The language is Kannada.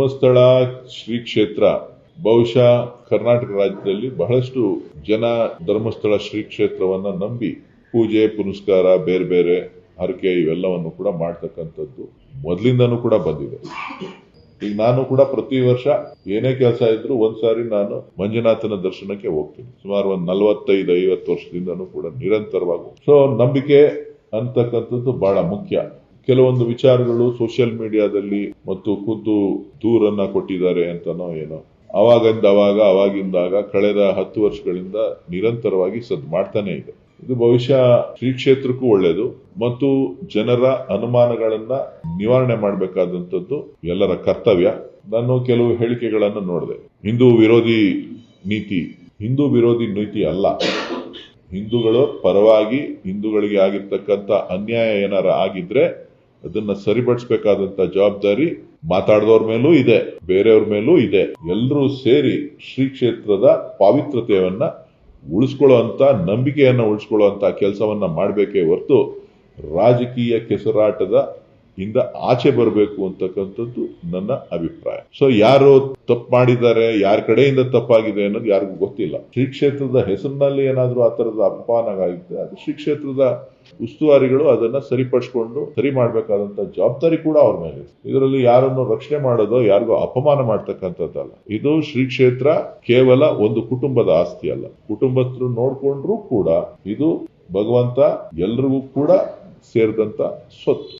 ಧರ್ಮಸ್ಥಳ ಶ್ರೀ ಕ್ಷೇತ್ರ, ಬಹುಶಃ ಕರ್ನಾಟಕ ರಾಜ್ಯದಲ್ಲಿ ಬಹಳಷ್ಟು ಜನ ಧರ್ಮಸ್ಥಳ ಶ್ರೀ ಕ್ಷೇತ್ರವನ್ನ ನಂಬಿ ಪೂಜೆ, ಪುನಸ್ಕಾರ, ಬೇರೆ ಬೇರೆ ಹರಕೆ ಇವೆಲ್ಲವನ್ನು ಕೂಡ ಮಾಡ್ತಕ್ಕಂಥದ್ದು ಮೊದಲಿಂದನೂ ಕೂಡ ಬಂದಿದೆ. ಈಗ ನಾನು ಕೂಡ ಪ್ರತಿ ವರ್ಷ ಏನೇ ಕೆಲಸ ಇದ್ರು ಒಂದ್ಸಾರಿ ನಾನು ಮಂಜುನಾಥನ ದರ್ಶನಕ್ಕೆ ಹೋಗ್ತೀನಿ. ಸುಮಾರು ಒಂದು ನಲವತ್ತೈದು ಐವತ್ತು ವರ್ಷದಿಂದನೂ ಕೂಡ ನಿರಂತರವಾಗಿ ಸೊ ನಂಬಿಕೆ ಅಂತಕ್ಕಂಥದ್ದು ಬಹಳ ಮುಖ್ಯ. ಕೆಲವೊಂದು ವಿಚಾರಗಳು ಸೋಷಿಯಲ್ ಮೀಡಿಯಾದಲ್ಲಿ ಮತ್ತು ಖುದ್ದು ದೂರನ್ನ ಕೊಟ್ಟಿದ್ದಾರೆ ಅಂತನೋ ಏನೋ. ಅವಾಗಿಂದ ಅವಾಗ, ಅವಾಗಿಂದಾಗ ಕಳೆದ ಹತ್ತು ವರ್ಷಗಳಿಂದ ನಿರಂತರವಾಗಿ ಸದ್ ಮಾಡ್ತಾನೆ ಇದೆ. ಇದು ಬಹುಶಃ ಶ್ರೀ ಕ್ಷೇತ್ರಕ್ಕೂ ಒಳ್ಳೆಯದು ಮತ್ತು ಜನರ ಅನುಮಾನಗಳನ್ನ ನಿವಾರಣೆ ಮಾಡಬೇಕಾದಂಥದ್ದು ಎಲ್ಲರ ಕರ್ತವ್ಯ. ನಾನು ಕೆಲವು ಹೇಳಿಕೆಗಳನ್ನು ನೋಡಿದೆ. ಹಿಂದೂ ವಿರೋಧಿ ನೀತಿ. ಹಿಂದೂ ವಿರೋಧಿ ನೀತಿ ಅಲ್ಲ. ಹಿಂದೂಗಳು ಪರವಾಗಿ ಹಿಂದೂಗಳಿಗೆ ಆಗಿರ್ತಕ್ಕಂಥ ಅನ್ಯಾಯ ಏನಾರ ಆಗಿದ್ರೆ ಅದನ್ನ ಸರಿಪಡಿಸಬೇಕಾದಂತ ಜವಾಬ್ದಾರಿ ಮಾತಾಡಿದವ್ರ ಮೇಲೂ ಇದೆ, ಬೇರೆಯವ್ರ ಮೇಲೂ ಇದೆ. ಎಲ್ಲರೂ ಸೇರಿ ಶ್ರೀ ಕ್ಷೇತ್ರದ ಪಾವಿತ್ರತೆಯನ್ನ ಉಳಿಸ್ಕೊಳ್ಳುವಂತ, ನಂಬಿಕೆಯನ್ನ ಉಳಿಸ್ಕೊಳ್ಳುವಂತ ಕೆಲಸವನ್ನ ಮಾಡಬೇಕೇ ಹೊರತು ರಾಜಕೀಯ ಕೆಸರಾಟದ ಇಂದ ಆಚೆ ಬರಬೇಕು ಅಂತಕ್ಕಂಥದ್ದು ನನ್ನ ಅಭಿಪ್ರಾಯ. ಸೊ ಯಾರು ತಪ್ಪು ಮಾಡಿದ್ದಾರೆ, ಯಾರ ಕಡೆಯಿಂದ ತಪ್ಪಾಗಿದೆ ಅನ್ನೋದು ಯಾರಿಗೂ ಗೊತ್ತಿಲ್ಲ. ಶ್ರೀ ಕ್ಷೇತ್ರದ ಹೆಸರಿನಲ್ಲಿ ಏನಾದರೂ ಆ ತರದ ಅಪಮಾನ ಆಗಿದ್ರೆ ಅದು ಶ್ರೀ ಕ್ಷೇತ್ರದ ಉಸ್ತುವಾರಿಗಳು ಅದನ್ನ ಸರಿಪಡಿಸ್ಕೊಂಡು ಸರಿ ಮಾಡಬೇಕಾದಂತ ಜವಾಬ್ದಾರಿ ಕೂಡ ಅವ್ರ ಮೇಲೆ ಇದರಲ್ಲಿ ಯಾರನ್ನು ರಕ್ಷಣೆ ಮಾಡೋದು, ಯಾರಿಗೂ ಅಪಮಾನ ಮಾಡ್ತಕ್ಕಂಥದ್ದಲ್ಲ. ಇದು ಶ್ರೀ ಕ್ಷೇತ್ರ ಕೇವಲ ಒಂದು ಕುಟುಂಬದ ಆಸ್ತಿ ಅಲ್ಲ. ಕುಟುಂಬಸ್ಥರು ನೋಡ್ಕೊಂಡ್ರೂ ಕೂಡ ಇದು ಭಗವಂತ ಎಲ್ರಿಗೂ ಕೂಡ ಸೇರಿದಂತ ಸ್ವತ್ತು.